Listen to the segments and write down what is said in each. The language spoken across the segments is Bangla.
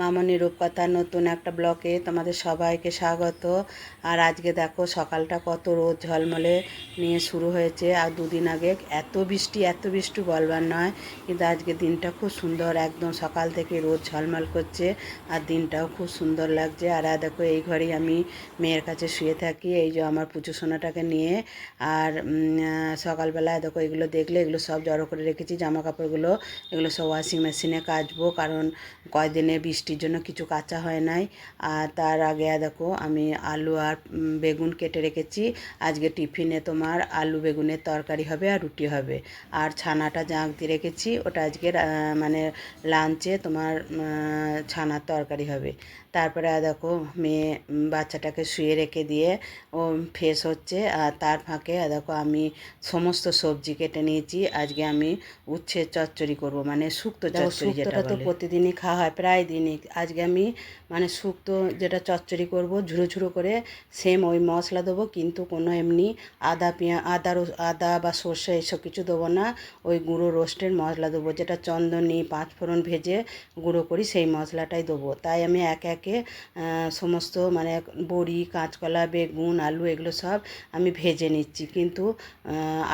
মামনি রূপকথার নতুন একটা ব্লকে তোমাদের সবাইকে স্বাগত। আর আজকে দেখো সকালটা কত রোদ ঝলমলে নিয়ে শুরু হয়েছে। আর দুদিন আগে এত বৃষ্টি এত বৃষ্টি বলবার নয়, কিন্তু আজকে দিনটা খুব সুন্দর, একদম সকাল থেকে রোদ ঝলমল করছে আর দিনটাও খুব সুন্দর লাগছে। আর দেখো এই ঘরেই আমি মেয়ের কাছে শুয়ে থাকি, এই যে আমার পুজো সোনাটাকে নিয়ে। আর সকালবেলায় দেখো এগুলো দেখলে এগুলো সব জড়ো করে রেখেছি জামা কাপড়গুলো এগুলো সব ওয়াশিং মেশিনে কাচবো, কারণ কয়দিনে বৃষ্টির জন্য কিছু কাঁচা হয় নাই। আর তার আগে দেখো, আমি আলু আর বেগুন কেটে রেখেছি। আজকে টিফিনে তোমার আলু, বেগুনের তরকারি হবে আর রুটি হবে। আর ছানাটা জাঁক দিয়ে রেখেছি, ওটা আজকে মানে লাঞ্চে তোমার ছানার তরকারি হবে। তারপরে দেখো মেয়ে বাচ্চাটাকে শুয়ে রেখে দিয়ে ও ফ্রেশ হচ্ছে। আর তার ফাঁকে দেখো আমি সমস্ত সবজি কেটে নিয়েছি। আজকে আমি উচ্ছে চচ্চড়ি করব মানে শুক্তো চচ্চড়ি যেটা তো প্রতিদিনই খাওয়া হয় প্রায় দিনই। আজকে আমি মানে শুক্তো যেটা চচ্চড়ি করব ঝুড়ো ঝুড়ো করে সেম ওই মশলা দেবো কিন্তু কোনো এমনি আদা পেঁয়া আদা আদা বা সর্ষে এসব কিছু দেবো না। ওই গুঁড়ো রোস্টের মশলা দেবো যেটা চন্দনী পাঁচফোড়ন ভেজে গুঁড়ো করি সেই মশলাটাই দেবো। তাই আমি এক একে আহ, সমস্ত মানে বড়ি কাঁচকলা বেগুন আলু এগুলো সব আমি ভেজে নিচ্ছি। কিন্তু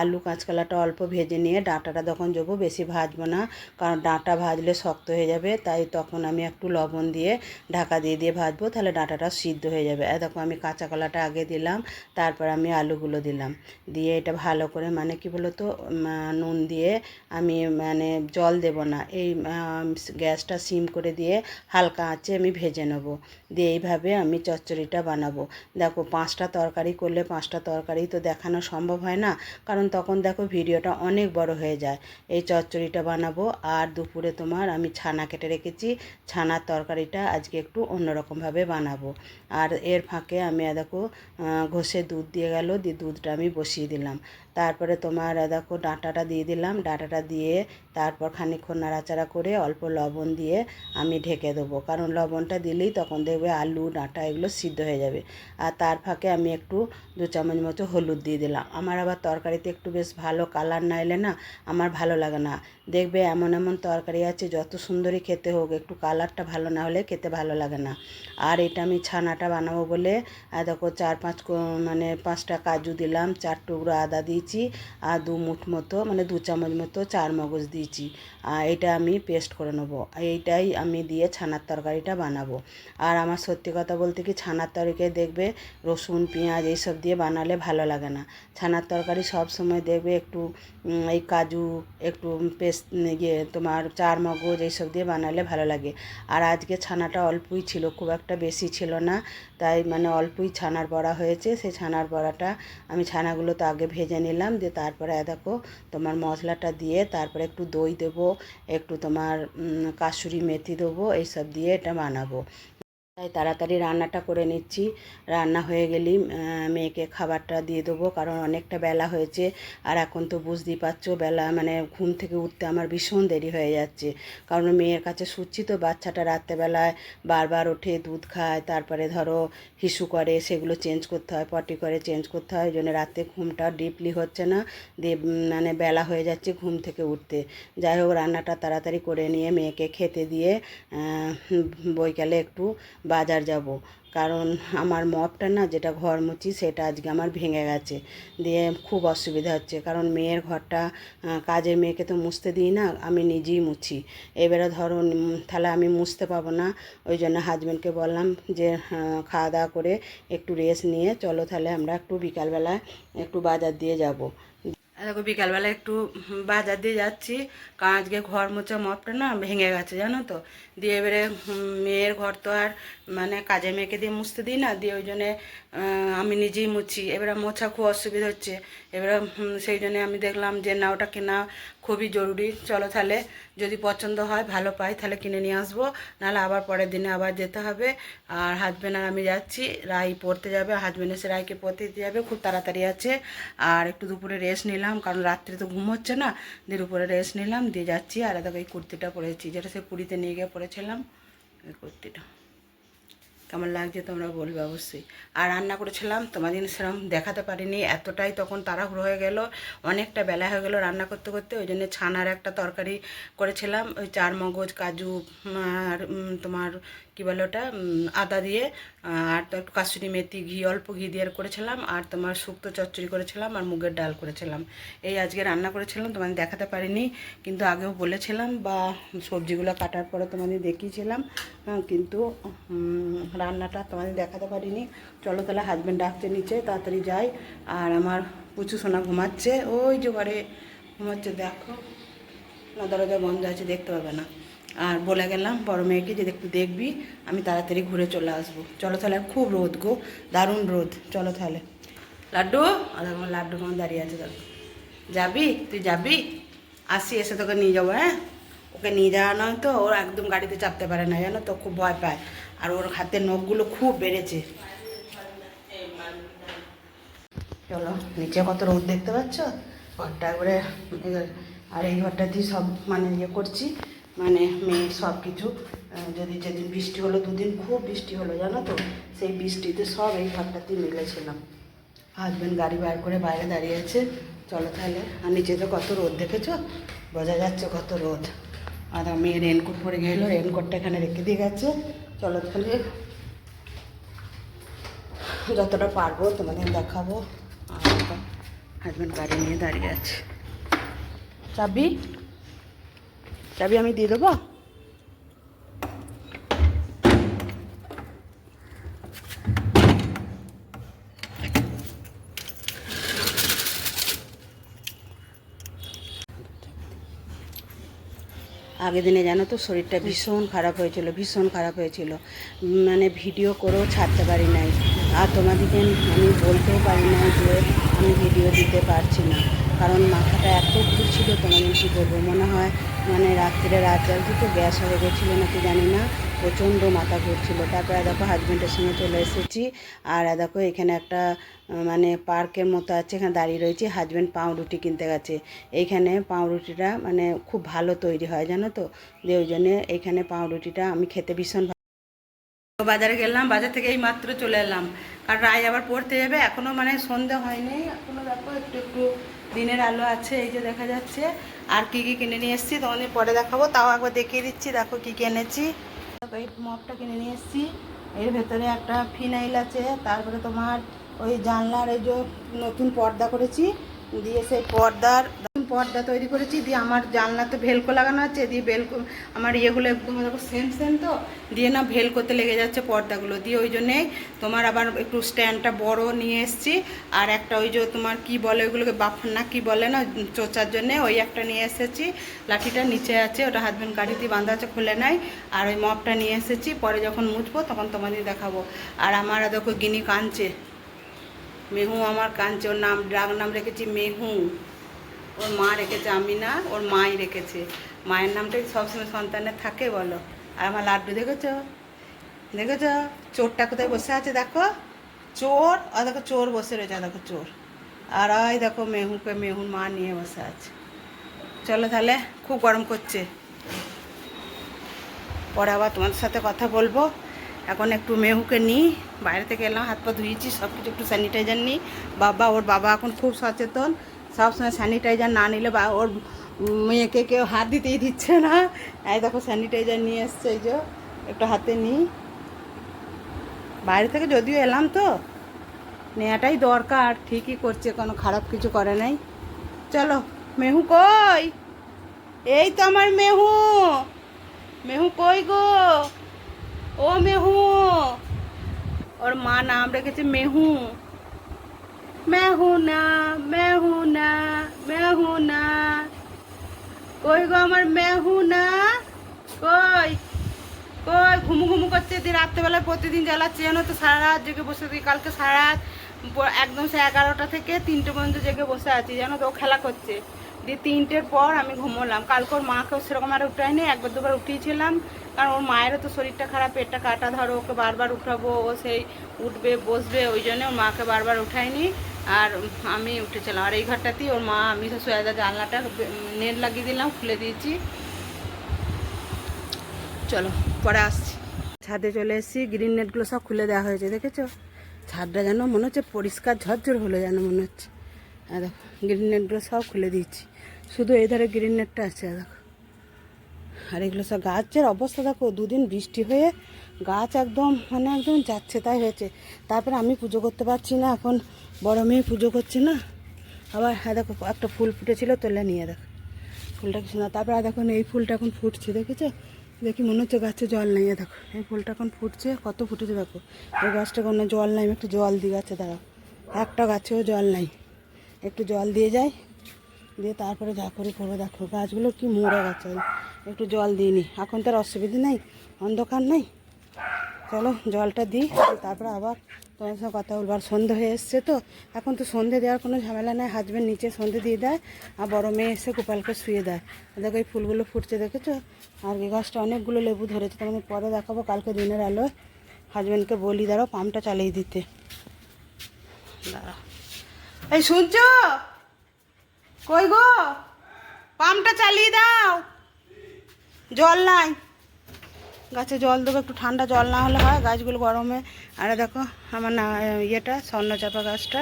আলু কাঁচকলাটা অল্প ভেজে নিয়ে ডাঁটাটা তখন দেবো বেশি ভাজবো না। কারণ ডাঁটা ভাজলে শক্ত হয়ে যাবে তাই তখন আমি একটু লবণ দিয়ে ঢাকা দিয়ে দিয়ে ভাজবো তাহলে ডাঁটাটা সিদ্ধ হয়ে যাবে। দেখো আমি কাঁচা কলাটা আগে দিলাম তারপর আমি আলুগুলো দিলাম। দিয়ে এটা ভালো করে মানে কি বলো তো নুন দিয়ে আমি মানে জল দেব না। এই গ্যাসটা সিম করে দিয়ে হালকা আঁচে আমি ভেজে নেব। দিয়ে এইভাবে আমি চচ্চড়িটা বানাবো। দেখো পাঁচটা তরকারি করলে পাঁচটা তরকারি তো দেখানো সম্ভব হয় না। কারণ তখন দেখো ভিডিওটা অনেক বড় হয়ে যায়। এই চচ্চড়িটা বানাবো আর দুপুরে তোমার আমি ছানা কেটে রেখেছি। ছানার তরকারিটা আজকে একটু অন্যরকমভাবে বানাবো। আর এর ফাঁকে আমি দেখো ঘষে দুধ দিয়ে গেল। দিয়ে দুধটা আমি বসিয়ে দিলাম। তারপরে তোমার দেখো ডাঁটাটা দিয়ে দিলাম। ডাঁটাটা দিয়ে তারপর খানিকক্ষণ নাড়াচাড়া করে অল্প লবণ দিয়ে আমি ঢেকে দেবো। কারণ লবণটা দিলেই তখন দেখবে আলু, ডাঁটা এগুলো সিদ্ধ হয়ে যাবে। আর তার ফাঁকে আমি একটু দু চামচ মতো হলুদ দিয়ে দিলাম। আমার আবার তরকারিতে একটু বেশ ভালো কালার না এলে না আমার ভালো লাগে না। দেখবে এমন এমন তরকারি আছে, যত সুন্দরই খেতে হোক, একটু কালারটা ভালো না হলে খেতে ভালো লাগে না। আর এটা আমি ছানাটা বানাবো বলে দেখো চার পাঁচ মানে পাঁচটা কাজু দিলাম, চার টুকরো আদা দিয়েছি আর দু মুঠ মতো মানে দু চামচ মতো চার মগজ দিয়েছি। আর এটা আমি পেস্ট করে নেব। এইটাই আমি দিয়ে ছানার তরকারিটা বানাবো। আর আমার সত্যি কথা বলতে কি, ছানার তরকারি দেখবে রসুন, পেঁয়াজ এইসব দিয়ে বানালে ভালো লাগে না। ছানার তরকারি সব সময় দেখবে একটু এই কাজু, একটু পেস্ট ইয়ে তোমার চার মগজ এইসব দিয়ে বানালে ভালো লাগে। আর আজকে ছানাটা অল্পই ছিল, খুব একটা বেশি ছিল না। তাই মানে অল্পই ছানার বড়া হয়েছে। সেই ছানার বড়াটা আমি ছানাগুলো তো আগে ভেজে নিলাম দিয়ে তারপরে দেখো তোমার মশলাটা দিয়ে তারপরে একটু দই দেবো, একটু তোমার কাসুরি মেথি দেবো, এইসব দিয়ে এটা বানাবো। তাই তাড়াতাড়ি রান্নাটা করে নিচ্ছি। রান্না হয়ে গেলেই মেয়েকে খাবারটা দিয়ে দেবো, কারণ অনেকটা বেলা হয়েছে। আর এখন তো বুঝতেই পারছ, বেলা মানে ঘুম থেকে উঠতে আমার ভীষণ দেরি হয়ে যাচ্ছে। কারণ মেয়ের কাছে শুচ্ছি তো, বাচ্চাটা রাত্রেবেলায় বারবার ওঠে, দুধ খায়, তারপরে ধরো হিসু করে, সেগুলো চেঞ্জ করতে হয়, পটি করে চেঞ্জ করতে হয়, ওই জন্য রাতে ঘুমটা ডিপলি হচ্ছে না। দিয়ে মানে বেলা হয়ে যাচ্ছে ঘুম থেকে উঠতে। যাই হোক, রান্নাটা তাড়াতাড়ি করে নিয়ে মেয়েকে খেতে দিয়ে বৈকালে একটু বাজার যাব। কারণ আমার মপটা না যেটা ঘর মুছি সেটা আজকে আমার ভেঙে গেছে। দিয়ে খুব অসুবিধা হচ্ছে। কারণ মেয়ের ঘরটা কাজের মেয়েকে তো মুছতে দিই না, আমি নিজেই মুছি। এবারে ধরো তাহলে আমি মুছতে পাবো না। ওই জন্য হাজব্যান্ডকে বললাম যে খাওয়া দাওয়া করে একটু রেস্ট নিয়ে চলো তাহলে আমরা একটু বিকালবেলায় একটু বাজার দিয়ে যাব। দেখো বিকালবেলা একটু বাজার দিয়ে যাচ্ছি। কারণ আজকে ঘর মোচা মপটা না ভেঙে গেছে, জানো তো? দিয়ে এবারে মেয়ের ঘর তো আর মানে কাজে মেয়েকে দিয়ে মুছতে দিই না, দিয়ে ওই জন্যে আমি নিজেই মুছি। এবারে মোছা খুব অসুবিধা হচ্ছে। এবারে সেই জন্যে আমি দেখলাম যে না, ওটা কেনা খুবই জরুরি। চলো তাহলে যদি পছন্দ হয়, ভালো পাই, তাহলে কিনে নিয়ে আসব। নাহলে আবার পরের দিনে আবার যেতে হবে। আর হাজব্যান্ড আর আমি যাচ্ছি। রাই পড়তে যাবে। হাজব্যান্ড এসে রাইকে পড়তে দিতে যাবে। খুব তাড়াতাড়ি আছে। আর একটু দুপুরে রেস্ট নিলাম। কারণ রাত্রে তো ঘুম হচ্ছে না। দিয়ে দুপুরে রেস্ট নিলাম। দিয়ে যাচ্ছি। আর দেখো এই কুর্তিটা পরেছি। যেটা সে পুরীতে নিয়ে গিয়ে পরেছিলাম। এই কুর্তিটা। কেমন লাগছে তোমরা বলবে অবশ্যই। আর রান্না করেছিলাম, তোমাদের সেরকম দেখাতে পারিনি। এতটাই তখন তাড়াহুড়ো হয়ে গেল, অনেকটা বেলা হয়ে গেল রান্না করতে করতে। ওই জন্য ছানার একটা তরকারি করেছিলাম, ওই চার মগজ, কাজু আর তোমার কী বলে ওটা আদা দিয়ে আর তো একটু কাসুরি মেথি ঘি, অল্প ঘি দিয়ে করেছিলাম, আর তোমার শুক্তো চচ্চড়ি করেছিলাম আর মুগের ডাল করেছিলাম। এই আজকে রান্না করেছিলাম, তোমাদের দেখাতে পারিনি, কিন্তু আগেও বলেছিলাম বা সবজিগুলো কাটার পরে তোমাদের দেখিয়েছিলাম কিন্তু রান্নাটা তোমাদের দেখাতে পারিনি। চলো তাহলে হাজব্যান্ড ডাকছে নিচে, তাড়াতাড়ি যাই, আর আমার পুচু সোনা ঘুমাচ্ছে, ওই যে ঘরে ঘুমাচ্ছে, দেখো। না, দরজা বন্ধ আছে, দেখতে পাবে না। আর বলে গেলাম, বড় মেয়েকে যে একটু দেখবি, আমি তাড়াতাড়ি ঘুরে চলে আসব। চলো তাহলে, খুব রোদ গো, দারুণ রোদ। চলো তাহলে। লাড্ডু? আর লাড্ডু কেমন দাঁড়িয়ে আছে দেখো যাবি? তুই যাবি? আসি, এসে তোকে নিয়ে যাব হ্যাঁ? ওকে নিয়ে যাওয়া নয় তো, ওর একদম গাড়িতে চাপতে পারে না, জানো তো, খুব ভয় পায়। আর ওর হাতের নখগুলো খুব বেড়েছে। চলো, নিচে কত রোদ দেখতে পাচ্ছ? ঘরটা এ- আর এই ঘরটা দিয়ে সব মানে ইয়ে করছি। মানে মেয়ে সব কিছু যদি যেদিন বৃষ্টি হলো, দুদিন খুব বৃষ্টি হলো, জানো তো? সেই বৃষ্টিতে সব এই ঘরটাতেই মিলেছিলাম। হাজব্যান্ড গাড়ি বার করে বাইরে দাঁড়িয়ে আছে। চলো তাহলে, আর নিচে তো কত রোদ, দেখেছ? বোঝা যাচ্ছে কত রোদ। আর মেয়ে রেনকোট পরে গেলো রেনকোটটা এখানে রেখে দিয়ে গেছে। চলো তাহলে, যতটা পারব তোমাদের দেখাবো। আর হাজব্যান্ড গাড়ি নিয়ে দাঁড়িয়ে আছে। চাবি? চাবি আমি দিয়ে দেবো? আগের দিনে জানো তো শরীরটা ভীষণ খারাপ হয়েছিল, ভীষণ খারাপ হয়েছিল। মানে ভিডিও করেও ছাড়তে পারি নাই। আর তোমাদেরকে আমি বলতেও পারি না যে আমি ভিডিও দিতে পারছি না। কারণ মাথাটা এত ঘুরছিল তোমাদের কী বলব? মনে হয় মানে রাত্রে রাত জালতে তো গ্যাস হয়ে গেছিল নাকি জানি না, প্রচণ্ড মাথা ঘুরছিল। তারপরে দেখো হাজব্যান্ডের সঙ্গে চলে এসেছি। আর দেখো এখানে একটা মানে পার্কের মতো আছে, এখানে দাঁড়িয়ে রয়েছে। হাজব্যান্ড পাউরুটি কিনতে গেছে। এইখানে পাউরুটিটা মানে খুব ভালো তৈরি হয়, জানো তো? যে ওই জন্যে এইখানে পাউরুটিটা আমি খেতে ভীষণ ভালো বাজারে গেলাম, বাজার থেকে এই মাত্র চলে এলাম। কারণ রায় আবার পড়তে যাবে এখনও মানে সন্ধে হয়নি। এখনও দেখো একটু একটু দিনের আলো আছে, এই যে দেখা যাচ্ছে। আর কি কি কিনে নিয়ে এসেছি, তোমাদের পরে দেখাবো। তাও একবার দেখিয়ে দিচ্ছি, দেখো কি কি এনেছি। এই মপটা কিনে নিয়ে এসেছি। এর ভেতরে একটা ফিনাইল আছে, তারপরে তোমার ওই জানলার এই যে নতুন পর্দা করেছি, দিয়ে সেই পর্দার পর্দা তৈরি করেছি, দিয়ে আমার জানলাতে ভেলকো লাগানো আছে, দিয়ে ভেলকো, আমার ইয়েগুলো একদম সেম সেম তো, দিয়ে না ভেলকোতে লেগে যাচ্ছে পর্দাগুলো। দিয়ে ওই জন্যেই তোমার আবার একটু স্ট্যান্ডটা বড় নিয়ে এসেছি, আর একটা ওই যে তোমার কি বলে ওইগুলোকে বাফার না কি বলে না, চোচার জন্যে ওই একটা নিয়ে এসেছি। লাঠিটা নিচে আছে, ওটা হাজব্যান্ড গাড়ি দিয়ে বাঁধা আছে, খুলে নাই, আর ওই মপটা নিয়ে এসেছি, পরে যখন মুছবো তখন তোমাদের দেখাবো। আর আমার দেখো গিনি কাঁদছে, মেহু আমার কাঞ্চে ওর নাম, ডাক নাম রেখেছি মেহু। ওর মা রেখেছে, আমি না, ওর মাই রেখেছে। মায়ের নামটাই সবসময় সন্তানের থাকে বলো? আর আমার লাড্ডু দেখেছ? দেখেছ? চোরটা কোথায় বসে আছে দেখো? চোর? আর দেখো চোর বসে রয়েছে দেখো চোর। আর ওই দেখো মেহুকে, মেহুর মা নিয়ে বসে আছে। চলো তাহলে, খুব গরম করছে। পরে আবার তোমাদের সাথে কথা বলব। এখন একটু মেহুকে নিই। বাইরে থেকে এলাম, হাত পা ধুয়েছি সব কিছু একটু স্যানিটাইজার নিই। বাবা, ওর বাবা এখন খুব সচেতন। সবসময় স্যানিটাইজার না নিলে বা ওর মেয়েকে কেউ হাত দিতেই দিচ্ছে না। এই দেখো স্যানিটাইজার নিয়ে এসছে, এই যে একটু হাতে নিই। বাইরে থেকে যদিও এলাম তো নেওয়াটাই দরকার, ঠিকই করছে, কোনো খারাপ কিছু করে নাই। চলো, মেহু কই? এই তো আমার মেহু। মেহু কই গো? ও মেহু। ওর মা নাম রেখেছে মেহু। মেহু না মেহু না মেহু না কই গো আমার মেহু না কই কই ঘুমু ঘুমু করছে দিয়ে রাত্রেবেলায় প্রতিদিন জ্বালাচ্ছে, জানো তো? সারা রাত জেগে বসে দিই কালকে সারা রাত একদম সে এগারোটা থেকে তিনটে পর্যন্ত জেগে বসে আছি, জানো তো? খেলা করছে। দিয়ে তিনটের পর আমি ঘুমোলাম। কালকে ওর মাকেও সেরকম আর উঠাইনি একবার দুবার উঠিয়েছিলাম। কারণ ওর মায়েরও তো শরীরটা খারাপ, পেটটা কাটা, ধরো, ওকে বারবার উঠাবো, ও সেই উঠবে, বসবে, ওই জন্য ওর মাকে বারবার উঠাইনি। আর আমি উঠেছিলাম। আর এই ঘরটাতেই ওর মা, আমি সোয়াদা জানলাটা নেট লাগিয়ে দিলাম, খুলে দিয়েছি। চলো, পরে আসছি। ছাদে চলে এসেছি, গ্রিন নেটগুলো সব খুলে দেওয়া হয়েছে, দেখেছ? ছাদটা যেন মনে হচ্ছে পরিষ্কার ঝরঝর হলো যেন মনে হচ্ছে। দেখো, গ্রিন নেটগুলো সব খুলে দিয়েছি। শুধু এই ধারে গ্রিন নেটটা আছে দেখো। আর এগুলো সব গাছের অবস্থা দেখো, দুদিন বৃষ্টি হয়ে গাছ একদম মানে একদম যাচ্ছে, তাই হয়েছে। তারপরে আমি পুজো করতে পারছি না, এখন বড় মেয়ে পুজো করছে না। আবার হ্যাঁ দেখো, একটা ফুল ফুটেছিল, তোলে নিয়ে দেখো ফুলটা কি সুন্দর তারপরে দেখুন এই ফুলটা এখন ফুটছে, দেখেছ? দেখি, মনে হচ্ছে গাছে জল নেই দেখো, এই ফুলটা এখন ফুটছে, কত ফুটেছে দেখো। এই গাছটা কোনো জল নাই একটু জল দিই গাছে, দাঁড়াও। একটা গাছেও জল নাই। একটু জল দিয়ে যাই, দিয়ে তারপরে যা করে করব, দেখো, গাছগুলো কি মরে গেছে একটু জল দিইনি এখন তো আর অসুবিধা নেই, অন্ধকার নেই। চলো জলটা দিই, তারপরে আবার তোমার সঙ্গে কথা বলব। আর সন্ধে হয়ে এসছে তো, এখন তো সন্ধে দেওয়ার কোনো ঝামেলা নেই। হাজব্যান্ড নিচে সন্ধে দিয়ে দেয়, আর বড় মেয়ে এসে গোপালকে শুয়ে দেয়। দেখো এই ফুলগুলো ফুটছে, দেখেছ? আর এই গাছটা অনেকগুলো লেবু ধরেছে তোমাদের পরে দেখাবো কালকে দিনের আলোয়। হাজব্যান্ডকে বলি, দাঁড়াও, পাম্পটা চালিয়ে দিতে। দাঁড়াও। এই সূর্য! কই গো? পাম্পটা চালিয়ে দাও! জল নাই। গাছে জল দেবো, একটু ঠান্ডা জল না হলে হয়, গাছগুলো গরমে। আর দেখো, আমার না, ইয়েটা, স্বর্ণচাপা গাছটা।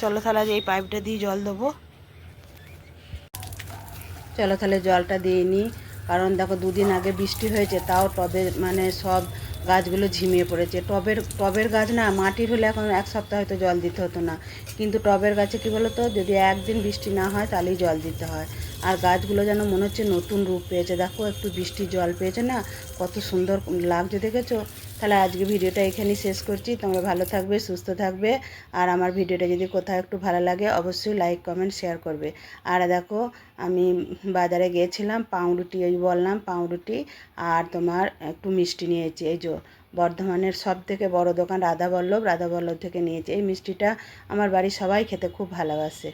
চলো তাহলে এই পাইপটা দিয়ে জল দেবো। চলো তাহলে জলটা দিয়ে নিই। কারণ দেখো, দুদিন আগে বৃষ্টি হয়েছে, তাও টবে মানে সব গাছগুলো ঝিমিয়ে পড়েছে। টবের টবের গাছ না, মাটির হলে এখন এক সপ্তাহ হয়তো জল দিতে হতো না। কিন্তু টবের গাছে কী বলো তো যদি একদিন বৃষ্টি না হয় তাহলেই জল দিতে হয়। আর গাছগুলো যেন মনে হচ্ছে নতুন রূপ পেয়েছে। দেখো, একটু বৃষ্টির জল পেয়েছে না, কত সুন্দর লাগছে, দেখেছ? তাহলে আজকে ভিডিওটা এখানেই শেষ করছি। তোমরা ভালো থাকবে, সুস্থ থাকবে। আর আমার ভিডিওটা যদি কোথাও একটু ভালো লাগে, অবশ্যই লাইক, কমেন্ট, শেয়ার করবে। আর দেখো, আমি বাজারে গিয়েছিলাম, পাউরুটি ওই বললাম, পাউরুটি আর তোমার একটু মিষ্টি নিয়েছি। এই যে বর্ধমানের সব থেকে বড় দোকান রাধাবল্লভ রাধাবল্লভ থেকে নিয়েছি। এই মিষ্টিটা আমার বাড়ির সবাই খেতে খুব ভালোবাসে।